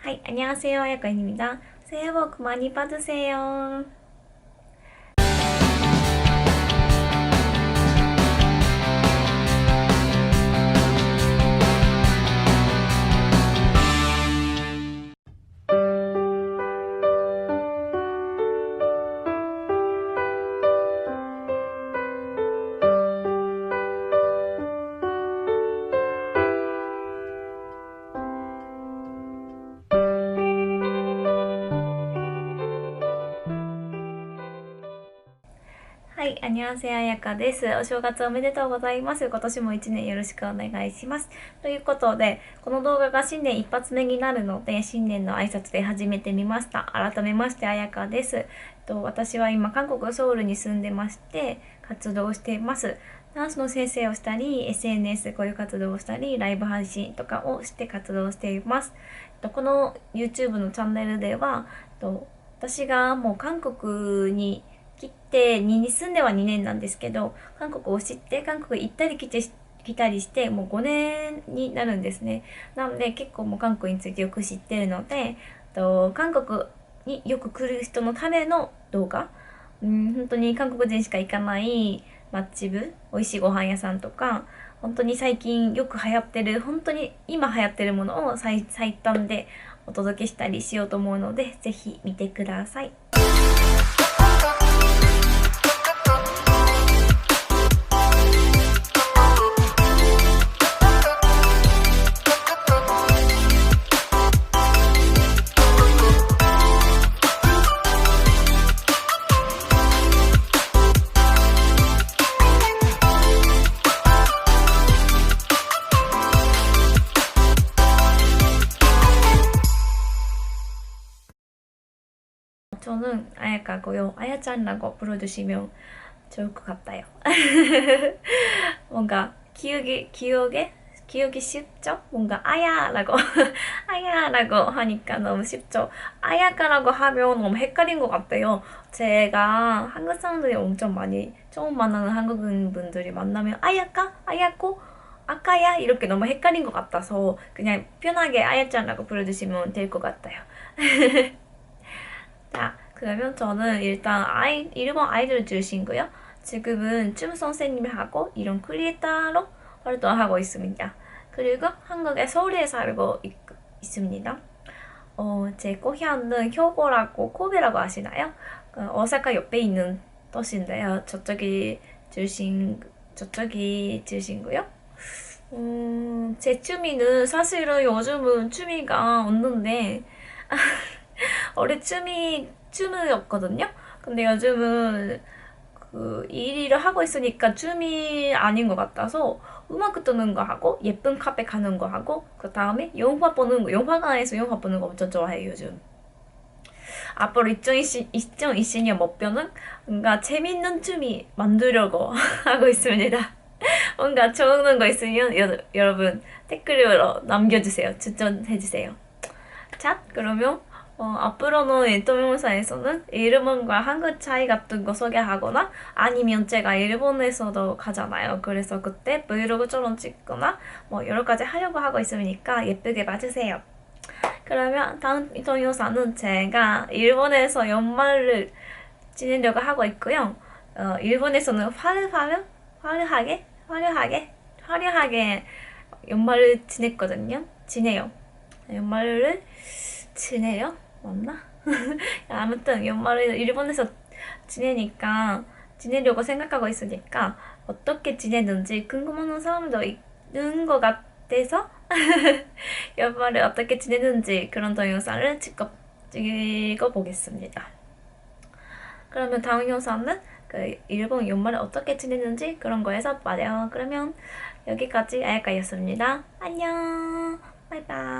하이, 안녕하세요. 아야카입니다. 새해 복 많이 받으세요. い、あにゃんセあヤカです。お正月おめでとうございます。今年も一年よろしくお願いします。ということで、この動画が新年一発目になるので、新年の挨拶で始めてみました。改めましてあやかです。と私は今、韓国ソウルに住んでまして、活動しています。ダンスの先生をしたり、SNS こういう活動をしたり、ライブ配信とかをして活動しています。とこの YouTube のチャンネルでは、と私がもう韓国に来てに住んでは2年なんですけど韓国を知って韓国行ったり来て来たりしてもう5年になるんですねなので結構もう韓国についてよく知ってるのでと韓国によく来る人のための動画うん本当に韓国人しか行かないマッチ部美味しいご飯屋さんとか本当に最近よく流行ってる本当に今流行ってるものを最最短でお届けしたりしようと思うのでぜひ見てください。 저는 아야카고요. 아야짱라고 불러주시면 좋을 것 같아요. 뭔가 기억이 기억에 기억이 쉽죠? 뭔가 아야라고 아야라고 하니까 너무 쉽죠. 아야카라고 하면 너무 헷갈린 것 같아요. 제가 한국 사람들이 엄청 많이 처음 만나는 한국인 분들이 만나면 아야카, 아야코, 아까야 이렇게 너무 헷갈린 것 같아서 그냥 편하게 아야짱라고 불러주시면 될 것 같아요. 자, 그러면 저는 일단 아이, 일본 아이돌 출신고요. 지금은 춤 선생님하고 이런 크리에이터로 활동하고 있습니다. 그리고 한국의 서울에 살고 있, 있습니다. 어, 제 고향은 효고라고 코베라고 아시나요? 그 오사카 옆에 있는 도시인데요. 저쪽이 출신, 저쪽이 출신고요. 음, 제 취미는 사실은 요즘은 취미가 없는데 원래 춤이 춤이었거든요. 근데 요즘은 그 일을 하고 있으니까 춤이 아닌 것 같아서 음악 듣는 거 하고 예쁜 카페 가는 거 하고 그 다음에 영화 보는 거 영화관에서 영화 보는 거 엄청 좋아해요 요즘. 앞으로 2020, 2020년 목표는 뭔가 재밌는 춤이 만들려고 하고 있습니다. 뭔가 좋은 거 있으면 여, 여러분 댓글로 남겨주세요. 추천해주세요. 자, 그러면 어, 앞으로는 인터뷰사에서는 일본과 한국 차이 같은 거 소개하거나 아니면 제가 일본에서도 가잖아요. 그래서 그때 브이로그처럼 찍거나 뭐 여러 가지 하려고 하고 있으니까 예쁘게 봐주세요. 그러면 다음 동영상은 제가 일본에서 연말을 지내려고 하고 있고요. 어, 일본에서는 화려하게, 화려하게, 화려하게, 화려하게 연말을 지냈거든요. 지내요. 연말을 지내요? 맞나? 아무튼 연말을 일본에서 지내니까 지내려고 생각하고 있으니까 어떻게 지내는지 궁금한 사람도 있는 것 같아서 연말에 어떻게 지내는지 그런 동영상을 찍어, 찍어 보겠습니다. 그러면 다음 영상은 그 일본 연말에 어떻게 지내는지 그런 거에서 봐요. 그러면 여기까지 아야카였습니다. 안녕. 바이바이.